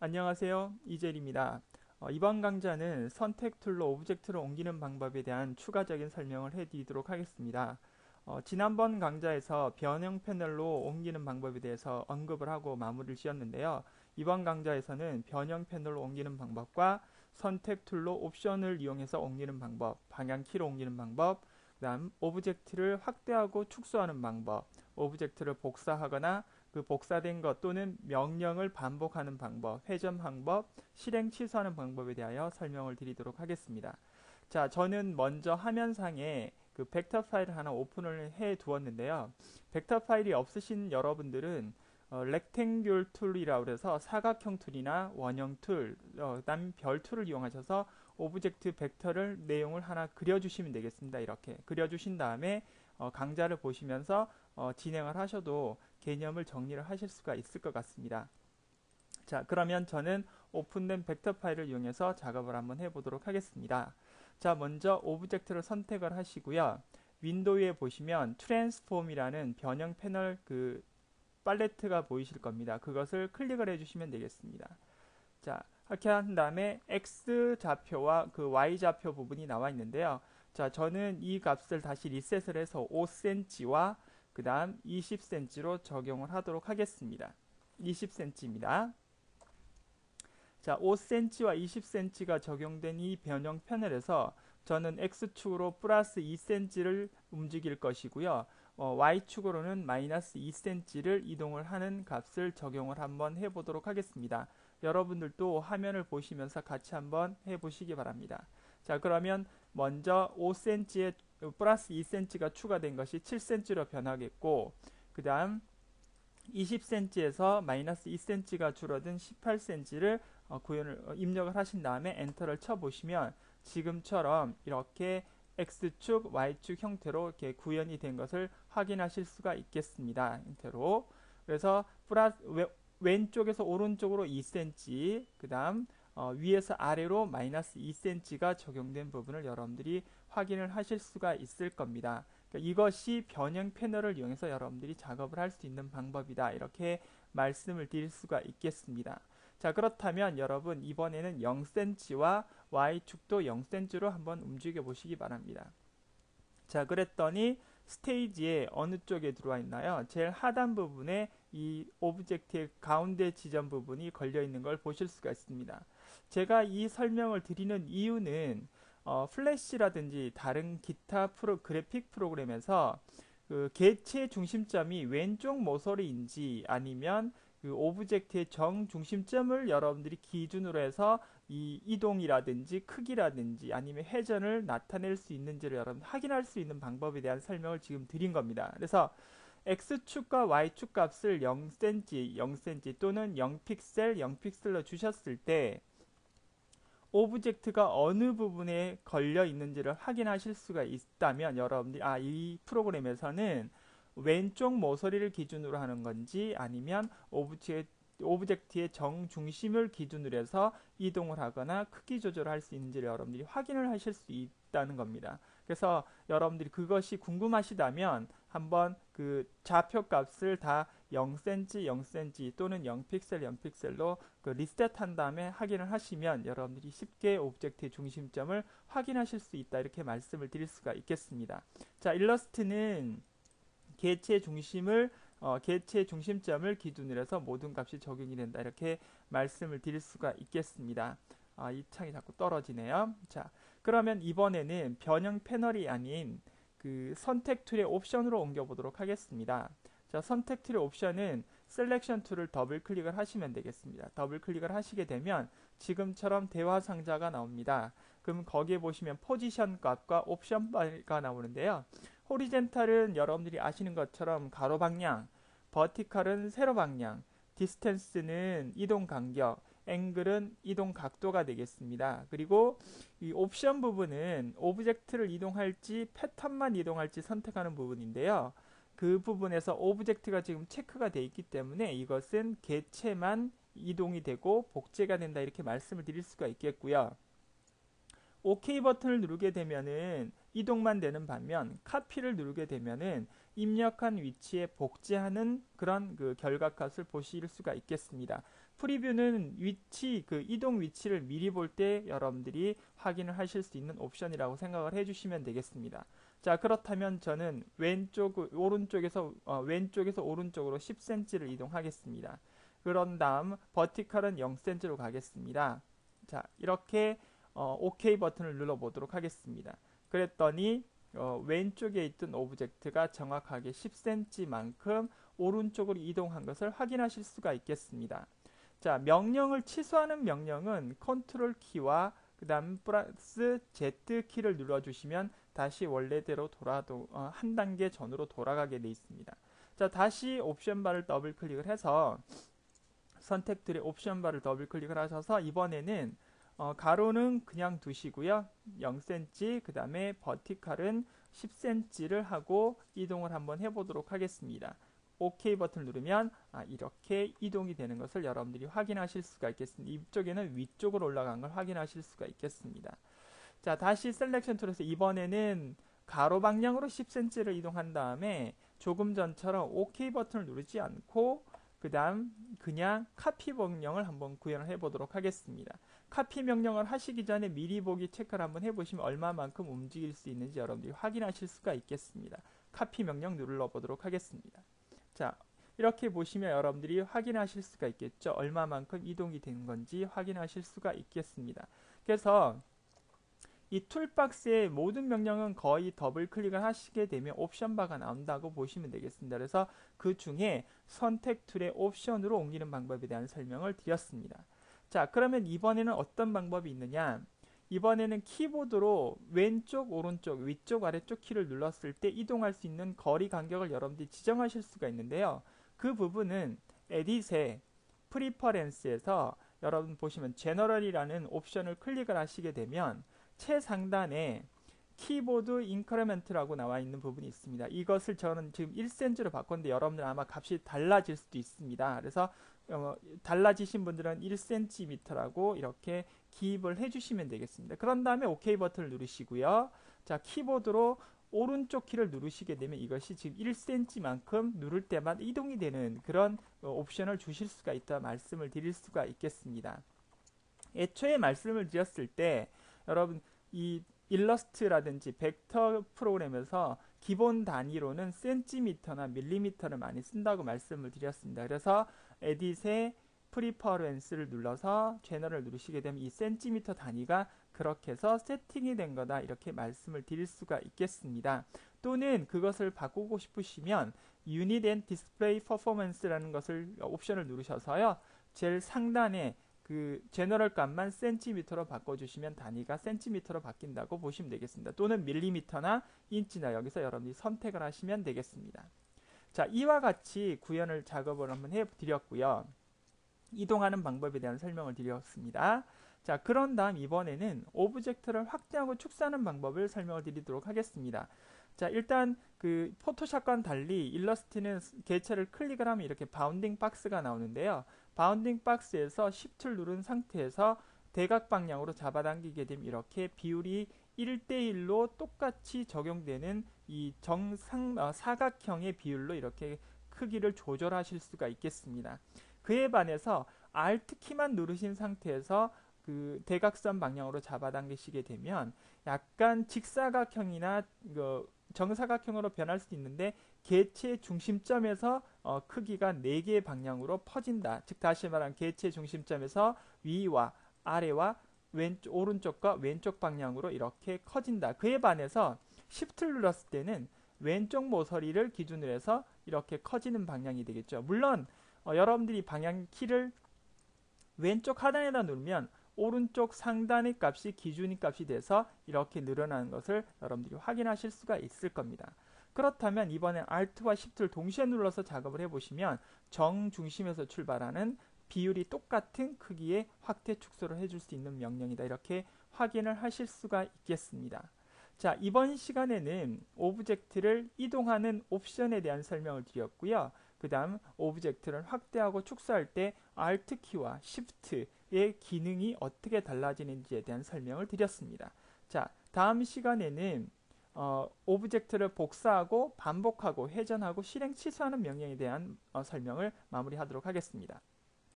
안녕하세요. 이젤입니다. 어, 이번 강좌는 선택 툴로 오브젝트를 옮기는 방법에 대한 추가적인 설명을 해드리도록 하겠습니다. 어, 지난번 강좌에서 변형 패널로 옮기는 방법에 대해서 언급을 하고 마무리를 지었는데요. 이번 강좌에서는 변형 패널로 옮기는 방법과 선택 툴로 옵션을 이용해서 옮기는 방법, 방향키로 옮기는 방법, 그 다음 오브젝트를 확대하고 축소하는 방법, 오브젝트를 복사하거나 그 복사된 것 또는 명령을 반복하는 방법, 회전 방법, 실행 취소하는 방법에 대하여 설명을 드리도록 하겠습니다. 자, 저는 먼저 화면상에 그 벡터 파일을 하나 오픈을 해 두었는데요. 벡터 파일이 없으신 여러분들은 어, 렉탱귤 툴이라고 해서 사각형 툴이나 원형 툴, 어, 그다음 별 툴을 이용하셔서 오브젝트 벡터를 내용을 하나 그려주시면 되겠습니다. 이렇게 그려주신 다음에 어, 강좌를 보시면서 어, 진행을 하셔도 개념을 정리를 하실 수가 있을 것 같습니다. 자, 그러면 저는 오픈된 벡터 파일을 이용해서 작업을 한번 해보도록 하겠습니다. 자, 먼저 오브젝트를 선택을 하시고요. 윈도우에 보시면 트랜스폼이라는 변형 패널 그 팔레트가 보이실 겁니다. 그것을 클릭을 해주시면 되겠습니다. 자, 이렇게 한 다음에 X 좌표와 그 Y 좌표 부분이 나와 있는데요. 자, 저는 이 값을 다시 리셋을 해서 5cm와 그 다음 20cm로 적용을 하도록 하겠습니다. 20cm입니다. 자, 5cm와 20cm가 적용된 이 변형 패널에서 저는 X축으로 플러스 2cm를 움직일 것이고요. 어, Y축으로는 마이너스 2cm를 이동을 하는 값을 적용을 한번 해보도록 하겠습니다. 여러분들도 화면을 보시면서 같이 한번 해보시기 바랍니다. 자 그러면 먼저 5cm에 플러스 2cm가 추가된 것이 7cm로 변하겠고 그 다음 20cm에서 마이너스 2cm가 줄어든 18cm를 어, 구현을 어, 입력을 하신 다음에 엔터를 쳐 보시면 지금처럼 이렇게 x축, y축 형태로 이렇게 구현이 된 것을 확인하실 수가 있겠습니다. 형태로 그래서 플러스 왼쪽에서 오른쪽으로 2cm, 그 다음 어, 위에서 아래로 마이너스 2cm가 적용된 부분을 여러분들이 확인을 하실 수가 있을 겁니다. 그러니까 이것이 변형 패널을 이용해서 여러분들이 작업을 할 수 있는 방법이다. 이렇게 말씀을 드릴 수가 있겠습니다. 자 그렇다면 여러분 이번에는 0cm와 y축도 0cm로 한번 움직여 보시기 바랍니다. 자 그랬더니 스테이지에 어느 쪽에 들어와 있나요? 제일 하단 부분에 이 오브젝트의 가운데 지점 부분이 걸려 있는 걸 보실 수가 있습니다. 제가 이 설명을 드리는 이유는 어, 플래시라든지 다른 기타 프로, 그래픽 프로그램에서 그 개체 중심점이 왼쪽 모서리인지 아니면 그 오브젝트의 정 중심점을 여러분들이 기준으로 해서 이 이동이라든지 크기라든지 아니면 회전을 나타낼 수 있는지를 여러분 확인할 수 있는 방법에 대한 설명을 지금 드린 겁니다. 그래서 X축과 Y축 값을 0cm, 0cm 또는 0픽셀, 0픽셀로 주셨을 때 오브젝트가 어느 부분에 걸려 있는지를 확인하실 수가 있다면 여러분들이 아 이 프로그램에서는 왼쪽 모서리를 기준으로 하는 건지 아니면 오브젝트 오브젝트의 정중심을 기준으로 해서 이동을 하거나 크기 조절을 할 수 있는지를 여러분들이 확인을 하실 수 있다는 겁니다. 그래서 여러분들이 그것이 궁금하시다면 한번 그 좌표 값을 다 0cm, 0cm 또는 0픽셀, 0픽셀로 그 리셋 한 다음에 확인을 하시면 여러분들이 쉽게 오브젝트의 중심점을 확인하실 수 있다 이렇게 말씀을 드릴 수가 있겠습니다. 자, 일러스트는 개체 중심을 어, 개체 중심점을 기준으로 해서 모든 값이 적용이 된다 이렇게 말씀을 드릴 수가 있겠습니다. 아, 이 창이 자꾸 떨어지네요. 자, 그러면 이번에는 변형 패널이 아닌 그 선택 툴의 옵션으로 옮겨 보도록 하겠습니다. 자, 선택 툴의 옵션은 셀렉션 툴을 더블 클릭을 하시면 되겠습니다. 더블 클릭을 하시게 되면 지금처럼 대화 상자가 나옵니다. 그럼 거기에 보시면 포지션 값과 옵션 바가 나오는데요. 호리젠탈은 여러분들이 아시는 것처럼 가로 방향, 버티컬은 세로 방향, 디스텐스는 이동 간격, 앵글은 이동 각도가 되겠습니다. 그리고 이 옵션 부분은 오브젝트를 이동할지 패턴만 이동할지 선택하는 부분인데요. 그 부분에서 오브젝트가 지금 체크가 되어 있기 때문에 이것은 개체만 이동이 되고 복제가 된다 이렇게 말씀을 드릴 수가 있겠고요. OK 버튼을 누르게 되면은 이동만 되는 반면 카피를 누르게 되면은 입력한 위치에 복제하는 그런 그 결과 값을 보실 수가 있겠습니다. 프리뷰는 위치, 그 이동 위치를 미리 볼 때 여러분들이 확인을 하실 수 있는 옵션이라고 생각을 해주시면 되겠습니다. 자, 그렇다면 저는 왼쪽, 오른쪽에서, 어, 왼쪽에서 오른쪽으로 10cm를 이동하겠습니다. 그런 다음, 버티컬은 0cm로 가겠습니다. 자, 이렇게, 어, OK 버튼을 눌러보도록 하겠습니다. 그랬더니, 어, 왼쪽에 있던 오브젝트가 정확하게 10cm만큼 오른쪽으로 이동한 것을 확인하실 수가 있겠습니다. 자, 명령을 취소하는 명령은 컨트롤 키와 그 다음 플러스 Z 키를 눌러주시면 다시 원래대로 돌아도 어, 한 단계 전으로 돌아가게 되어 있습니다. 자, 다시 옵션 바를 더블 클릭을 해서 선택들의 옵션 바를 더블 클릭을 하셔서 이번에는 어, 가로는 그냥 두시고요. 0cm, 그 다음에 버티칼은 10cm를 하고 이동을 한번 해보도록 하겠습니다. OK 버튼을 누르면 아, 이렇게 이동이 되는 것을 여러분들이 확인하실 수가 있겠습니다. 이쪽에는 위쪽으로 올라간 걸 확인하실 수가 있겠습니다. 자 다시 셀렉션 툴에서 이번에는 가로 방향으로 10cm를 이동한 다음에 조금 전처럼 OK 버튼을 누르지 않고 그 다음 그냥 카피 명령을 한번 구현을 해보도록 하겠습니다. 카피 명령을 하시기 전에 미리 보기 체크를 한번 해보시면 얼마만큼 움직일 수 있는지 여러분들이 확인하실 수가 있겠습니다. 카피 명령 눌러보도록 하겠습니다. 자, 이렇게 보시면 여러분들이 확인하실 수가 있겠죠. 얼마만큼 이동이 된 건지 확인하실 수가 있겠습니다. 그래서 이 툴박스의 모든 명령은 거의 더블 클릭을 하시게 되면 옵션 바가 나온다고 보시면 되겠습니다. 그래서 그 중에 선택 툴의 옵션으로 옮기는 방법에 대한 설명을 드렸습니다. 자, 그러면 이번에는 어떤 방법이 있느냐? 이번에는 키보드로 왼쪽, 오른쪽, 위쪽, 아래쪽 키를 눌렀을 때 이동할 수 있는 거리 간격을 여러분들이 지정하실 수가 있는데요. 그 부분은 에딧의 프리퍼렌스에서 여러분 보시면 제너럴이라는 옵션을 클릭을 하시게 되면 최상단에 키보드 인크레멘트라고 나와 있는 부분이 있습니다. 이것을 저는 지금 1cm로 바꿨는데 여러분들 아마 값이 달라질 수도 있습니다. 그래서 어, 달라지신 분들은 1cm라고 이렇게 기입을 해주시면 되겠습니다. 그런 다음에 OK 버튼을 누르시고요. 자, 키보드로 오른쪽 키를 누르시게 되면 이것이 지금 1cm만큼 누를 때마다 이동이 되는 그런 어, 옵션을 주실 수가 있다 말씀을 드릴 수가 있겠습니다. 애초에 말씀을 드렸을 때 여러분 이 일러스트라든지 벡터 프로그램에서 기본 단위로는 센티미터나 밀리미터를 많이 쓴다고 말씀을 드렸습니다. 그래서 에딧의 프리퍼런스를 눌러서 채널을 누르시게 되면 이 센티미터 단위가 그렇게 해서 세팅이 된 거다 이렇게 말씀을 드릴 수가 있겠습니다. 또는 그것을 바꾸고 싶으시면 Unit and Display Performance라는 것을 옵션을 누르셔서요. 제일 상단에 그 제너럴 값만 센티미터로 바꿔주시면 단위가 센티미터로 바뀐다고 보시면 되겠습니다. 또는 밀리미터나 인치나 여기서 여러분이 선택을 하시면 되겠습니다. 자, 이와 같이 구현을 작업을 한번 해드렸고요. 이동하는 방법에 대한 설명을 드렸습니다. 자, 그런 다음 이번에는 오브젝트를 확대하고 축소하는 방법을 설명을 드리도록 하겠습니다. 자, 일단 그 포토샵과는 달리 일러스트는 개체를 클릭을 하면 이렇게 바운딩 박스가 나오는데요. 바운딩 박스에서 Shift를 누른 상태에서 대각 방향으로 잡아당기게 되면 이렇게 비율이 1대1로 똑같이 적용되는 이 정상 어, 사각형의 비율로 이렇게 크기를 조절하실 수가 있겠습니다. 그에 반해서 Alt 키만 누르신 상태에서 그 대각선 방향으로 잡아당기시게 되면 약간 직사각형이나 그 정사각형으로 변할 수 있는데 개체 중심점에서 어, 크기가 4개의 방향으로 퍼진다. 즉 다시 말하면 개체 중심점에서 위와 아래와 왼쪽 오른쪽과 왼쪽 방향으로 이렇게 커진다. 그에 반해서 Shift를 눌렀을 때는 왼쪽 모서리를 기준으로 해서 이렇게 커지는 방향이 되겠죠. 물론 어, 여러분들이 방향 키를 왼쪽 하단에다 누르면 오른쪽 상단의 값이 기준의 값이 돼서 이렇게 늘어나는 것을 여러분들이 확인하실 수가 있을 겁니다. 그렇다면 이번엔 Alt와 Shift를 동시에 눌러서 작업을 해보시면 정중심에서 출발하는 비율이 똑같은 크기의 확대 축소를 해줄 수 있는 명령이다. 이렇게 확인을 하실 수가 있겠습니다. 자, 이번 시간에는 오브젝트를 이동하는 옵션에 대한 설명을 드렸고요. 그 다음 오브젝트를 확대하고 축소할 때 Alt키와 Shift의 기능이 어떻게 달라지는지에 대한 설명을 드렸습니다. 자, 다음 시간에는 어, 오브젝트를 복사하고 반복하고 회전하고 실행 취소하는 명령에 대한 어, 설명을 마무리하도록 하겠습니다.